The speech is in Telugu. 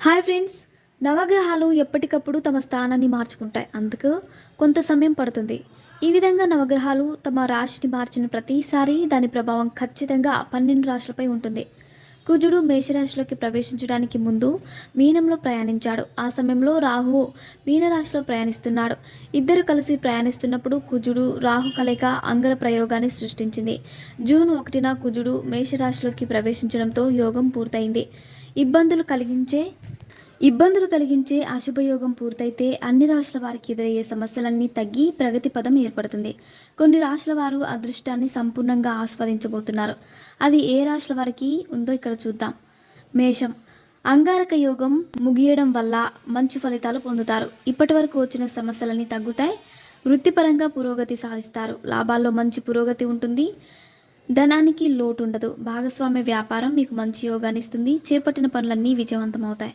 Hi friends. నవగ్రహాలు ఎప్పటికప్పుడు తమ స్థానాన్ని మార్చుకుంటాయి. అందుకు కొంత సమయం పడుతుంది. ఈ విధంగా నవగ్రహాలు తమ రాశిని మార్చిన ప్రతిసారి దాని ప్రభావం ఖచ్చితంగా పన్నెండు రాశులపై ఉంటుంది. కుజుడు మేషరాశిలోకి ప్రవేశించడానికి ముందు మీనంలో ప్రయాణించాడు. ఆ సమయంలో రాహువు మీనరాశిలో ప్రయాణిస్తున్నాడు. ఇద్దరు కలిసి ప్రయాణిస్తున్నప్పుడు కుజుడు రాహు కలయిక అంగర ప్రయోగాన్ని సృష్టించింది. జూన్ ఒకటిన కుజుడు మేషరాశిలోకి ప్రవేశించడంతో యోగం పూర్తయింది. ఇబ్బందులు కలిగించే ఇబ్బందులు కలిగించే అశుభయోగం పూర్తయితే అన్ని రాష్ట్రాల వారికి ఎదురయ్యే సమస్యలన్నీ తగ్గి ప్రగతి పదం ఏర్పడుతుంది. కొన్ని రాష్ట్రాల వారు అదృష్టాన్ని సంపూర్ణంగా ఆస్వాదించబోతున్నారు. అది ఏ రాష్ట్రాల వారికి ఉందో ఇక్కడ చూద్దాం. మేషం. అంగారక యోగం ముగియడం వల్ల మంచి ఫలితాలు పొందుతారు. ఇప్పటి వరకు వచ్చిన సమస్యలన్నీ తగ్గుతాయి. వృత్తిపరంగా పురోగతి సాధిస్తారు. లాభాల్లో మంచి పురోగతి ఉంటుంది. ధనానికి లోటు ఉండదు భాగస్వామ్య వ్యాపారం మీకు మంచి యోగాన్ని ఇస్తుంది. చేపట్టిన పనులన్నీ విజయవంతం అవుతాయి